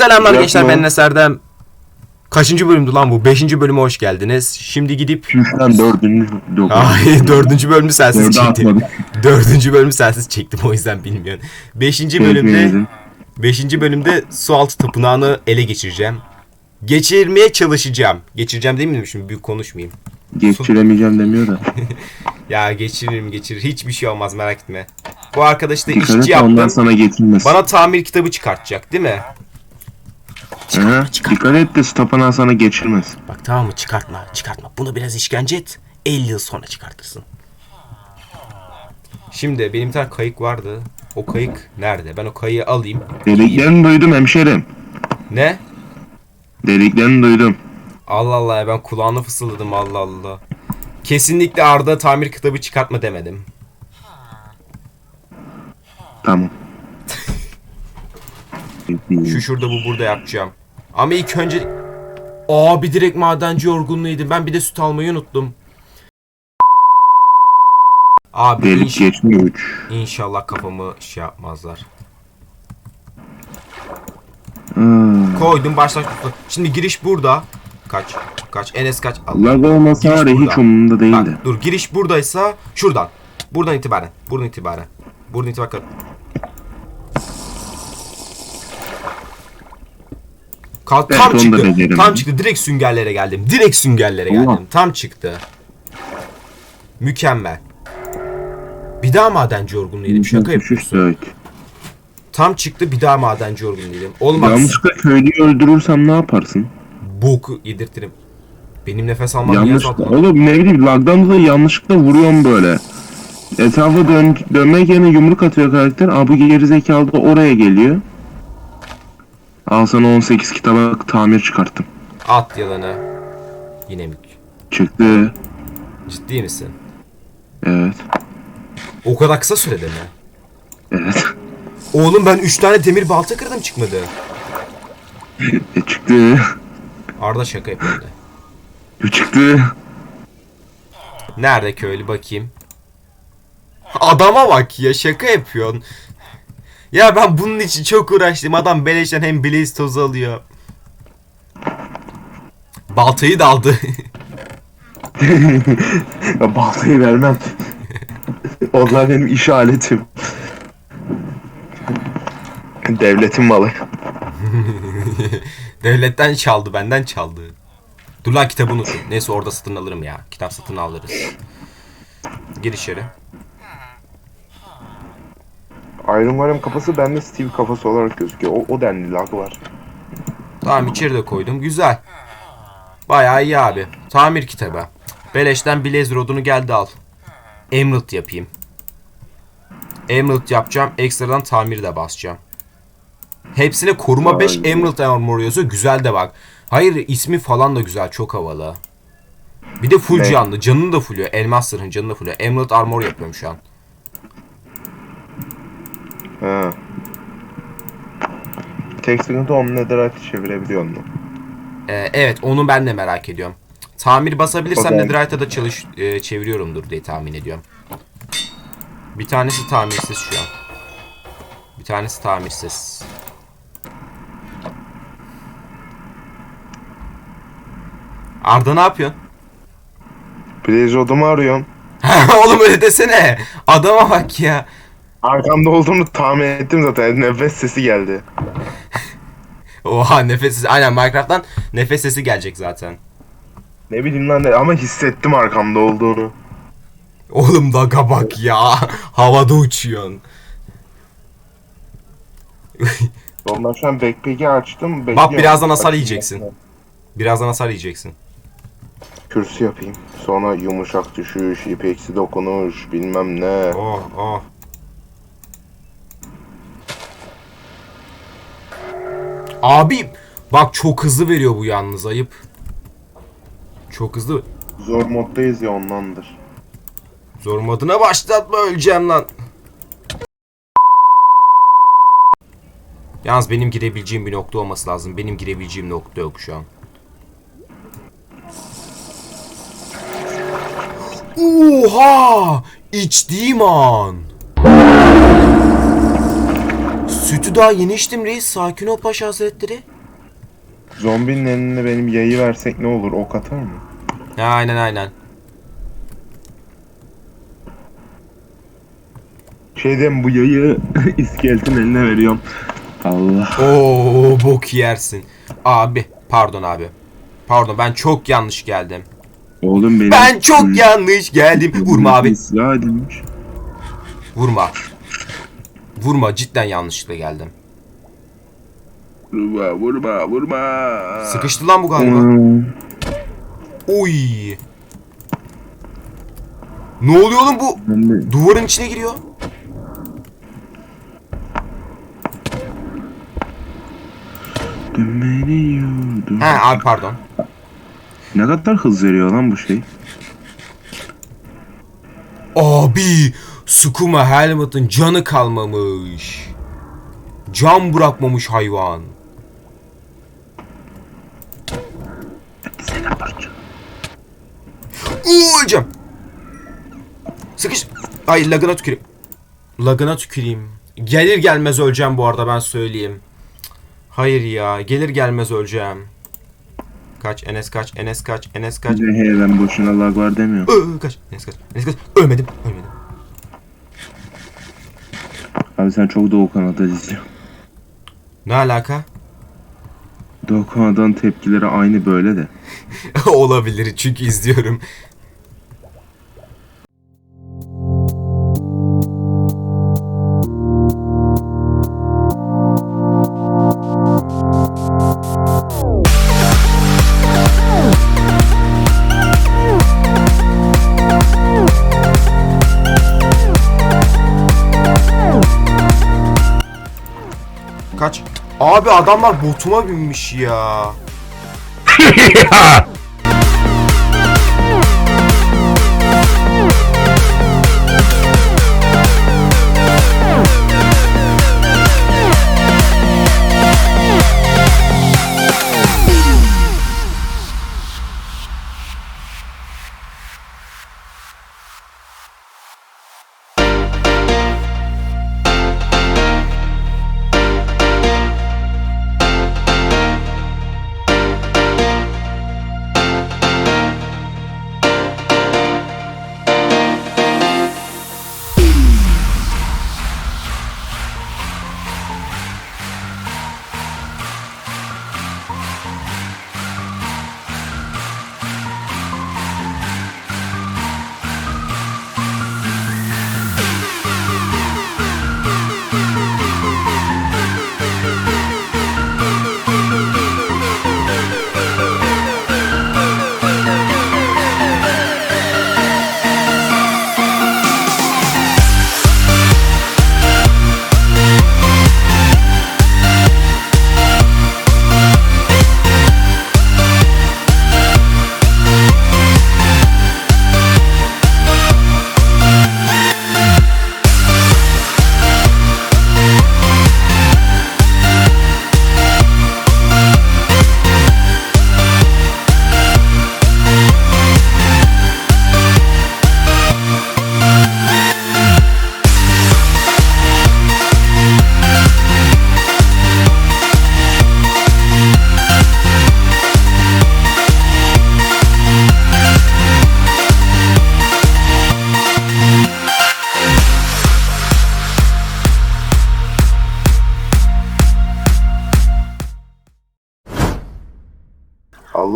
Selamlar Yapma. gençler ben Enes Erdem. Kaçıncı bölümdü lan bu? Beşinci bölüme hoş geldiniz. Şimdi gidip... Üçten dördüncü. Ay dördüncü bölümü sensiz Dördü çektim. Dördüncü bölümü sensiz çektim o yüzden bilmiyorum. Beşinci bölümde... Beşinci bölümde sualtı tapınağını ele geçireceğim. Geçirmeye çalışacağım. Geçireceğim değil mi şimdi büyük konuşmayayım. Geçiremeyeceğim demiyor da. Ya geçiririm geçirir. Hiçbir şey olmaz merak etme. Bu arkadaş da Dikkat işçi de ondan sana getirmesin. Bana tamir kitabı çıkartacak değil mi? Hı? Dikkat et de tapınağı sana geçirmesin. Bak tamam mı çıkartma çıkartma. Bunu biraz işkence et. 50 yıl sonra çıkartırsın. Şimdi benim bir tane kayık vardı. O kayık nerede? Ben o kayığı alayım. Dediklerini duydum hemşerim. Ne? Dediklerini duydum. Allah Allah ya ben kulağını fısıldadım Allah Allah. Kesinlikle Arda tamir kitabı çıkartma demedim. Tamam. Şu şurada bu burada yapacağım. Ama ilk önce... Abi direkt madenci yorgunluğuydum. Ben bir de süt almayı unuttum. Abi Delik inş- geçmiyor inşallah kafamı şey yapmazlar. Hmm. Koydum başlangıç. Şimdi giriş burada. Kaç. Kaç. Enes kaç. Allah. Lag olmasa Giriş var ya hiç burada. umurumda Bak değildi. dur giriş buradaysa şuradan. Buradan itibaren. Buradan itibaren. Buradan itibaren. Ka- Evet, tam onu da çıktı. Tam çıktı. Direkt süngerlere geldim. Direkt süngerlere Allah. geldim. Tam çıktı. Mükemmel. Bir daha madenci yorgunluğuydum. Şaka yapıyorsun. Evet. Tam çıktı bir daha madenci yorgunluğuydum. Olmaz. Yanlışlıkla köylüyü öldürürsem ne yaparsın? Boku yedirtirim. Benim nefes almam niye Yanlışlıkla. azaltmadı? Oğlum ne bileyim lagdan dolayı yanlışlıkla vuruyorum böyle. Etrafa dön dönmek yerine yumruk atıyor karakter. Abi geri zekalı da oraya geliyor. Al sana 18 kitaba tamir çıkarttım. At yalanı. Yine mi? Çıktı. Ciddi misin? Evet. O kadar kısa sürede mi? Evet. Oğlum ben 3 tane demir balta kırdım çıkmadı. E çıktı. Arda şaka yapıyordu. E çıktı. Nerede köylü bakayım. Adama bak ya şaka yapıyorsun. Ya ben bunun için çok uğraştım. Adam beleşten hem blaze tozu alıyor. Baltayı da aldı. Ya baltayı vermem. Onlar benim iş aletim. Devletin malı. Devletten çaldı benden çaldı. Dur lan kitabı unuttum. Neyse orada satın alırım ya. Kitap satın alırız. Gir içeri. Iron Man'ın kafası bende Steve kafası olarak gözüküyor. O, o denli lag var. Tamam içeri de koydum. Güzel. Bayağı iyi abi. Tamir kitabı. Beleşten Blaze Rod'unu geldi al. Emerald yapayım. Emerald yapacağım. Ekstradan tamir de basacağım. Hepsine koruma 5 Vay. Emerald Armor yazıyor. Güzel de bak. Hayır ismi falan da güzel. Çok havalı. Bir de full Ne? canlı. Canını da fulluyor. Elmas zırhın canını da fulluyor. Emerald Armor yapıyorum şu an. Ha. Tek sıkıntı onu netherite çevirebiliyor mu? Ee, evet onu ben de merak ediyorum. Tamir basabilirsem da- Netherite'a da çalış e, çeviriyorumdur diye tahmin ediyorum. Bir tanesi tamirsiz şu an. Bir tanesi tamirsiz. Arda ne yapıyorsun? Blaze Rod'umu arıyorum. Oğlum öyle desene. Adama bak ya. Arkamda olduğunu tahmin ettim zaten. Nefes sesi geldi. Oha nefes sesi. Aynen Minecraft'tan nefes sesi gelecek zaten. Ne bileyim lan ne ama hissettim arkamda olduğunu. Oğlum daga bak ya. Havada uçuyorsun. Ondan şu an backpack'i açtım. bekliyorum. birazdan hasar yiyeceksin. Birazdan hasar yiyeceksin. Kürsü yapayım. Sonra yumuşak düşüş, ipeksi dokunuş, bilmem ne. Oh oh. Abi bak çok hızlı veriyor bu yalnız ayıp. Çok hızlı. Zor moddayız ya ondandır. Zor moduna başlatma öleceğim lan. Yalnız benim girebileceğim bir nokta olması lazım. Benim girebileceğim nokta yok şu an. Oha! İçtiğim an. Sütü daha yeni içtim reis. Sakin ol paşa hazretleri. Zombinin eline benim yayı versek ne olur? Ok atar mı? Aynen aynen. Şeyden bu yayı iskeletin eline veriyorum. Allah. Oo bok yersin. Abi pardon abi. Pardon ben çok yanlış geldim. Oğlum benim. Ben çok yanlış geldim. Vurma abi. Ya edilmiş. Vurma. Vurma cidden yanlışlıkla geldim. Vurma vurma vurma. Sıkıştı lan bu galiba. Hmm. Oy. Ne oluyor oğlum bu? Duvarın içine giriyor. He abi pardon. Ne kadar hız veriyor lan bu şey? Abi Sukuma Helmut'un canı kalmamış. Can bırakmamış hayvan. Hocam. Sıkış. Ay lagına tüküreyim. Lagına tüküreyim. Gelir gelmez öleceğim bu arada ben söyleyeyim. Hayır ya gelir gelmez öleceğim. Kaç Enes kaç Enes kaç Enes kaç. He ben boşuna lag var demiyorum. Ö, kaç Enes kaç Enes kaç. Ölmedim ölmedim. Abi sen çok Doğu Kanada izliyorsun. Ne alaka? Doğu Kanada'nın tepkileri aynı böyle de. Olabilir çünkü izliyorum. Abi adamlar botuma binmiş ya.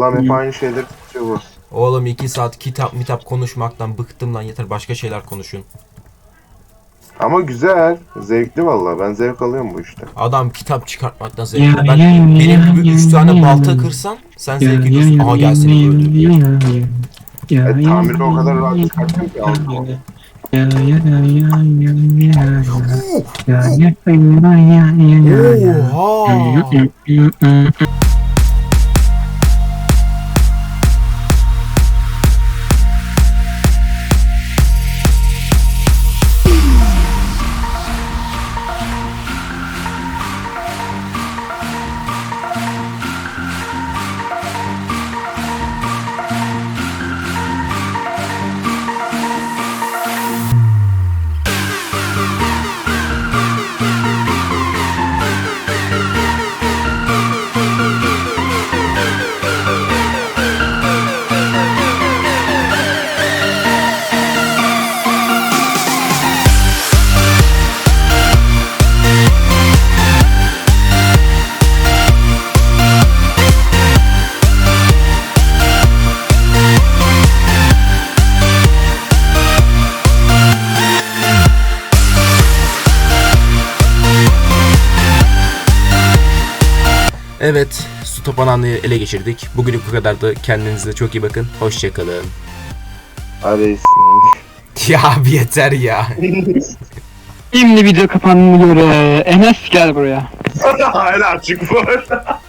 Allah'ım hep aynı şeyleri tutuyor bu. Oğlum iki saat kitap mitap konuşmaktan bıktım lan yeter başka şeyler konuşun. Ama güzel. Zevkli valla. Ben zevk alıyorum bu işte. Adam kitap çıkartmaktan Ya, zevkli. Ben ya, ya, benim gibi ya, 3 tane ya, balta ya. kırsan sen zevk ediyorsun. Aha gel seni öldürdüm. E, o kadar rahat çıkarttım ki aldım. Ya Evet, su tapanağını ele geçirdik. Bugünlük bu kadardı. Kendinize çok iyi bakın. Hoşçakalın. Hadi Ya abi yeter ya. Şimdi video kapandığına göre Enes gel buraya. Hala açık bu arada.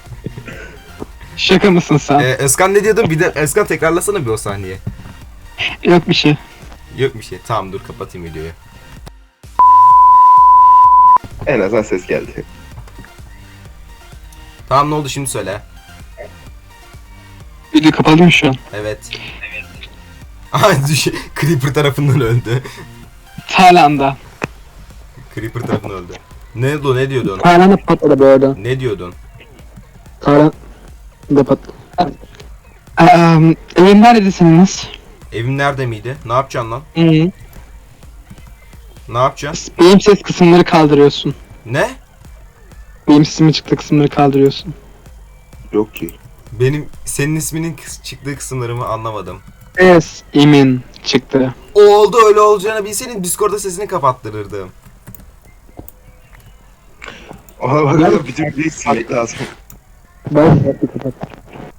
Şaka mısın sen? Ee, Özkan ne diyordun? Bir de Özkan tekrarlasana bir o sahneyi. Yok bir şey. Yok bir şey. Tamam dur kapatayım videoyu. En azından ses geldi. Tamam ne oldu şimdi söyle. Video kapalı mı şu an? Evet. Aha düş Creeper tarafından öldü. Tayland'da. Creeper tarafından öldü. Ne oldu ne diyordun? Tayland'da patladı bu arada. Ne diyordun? Tayland'da patladı. Um, evin neredesiniz? Evin nerede miydi? Ne yapacaksın lan? Hı. Ne yapacaksın? Benim ses kısımları kaldırıyorsun. Ne? Benim sesimi çıktı kısımları kaldırıyorsun. Yok ki. Benim senin isminin kıs- çıktığı kısımlarımı anlamadım. Yes. Emin çıktı. O oldu öyle olacağını bilseydin Discord'da sesini kapattırırdım. Ona bakalım bütün videoyu silmek lazım. Ben kapat.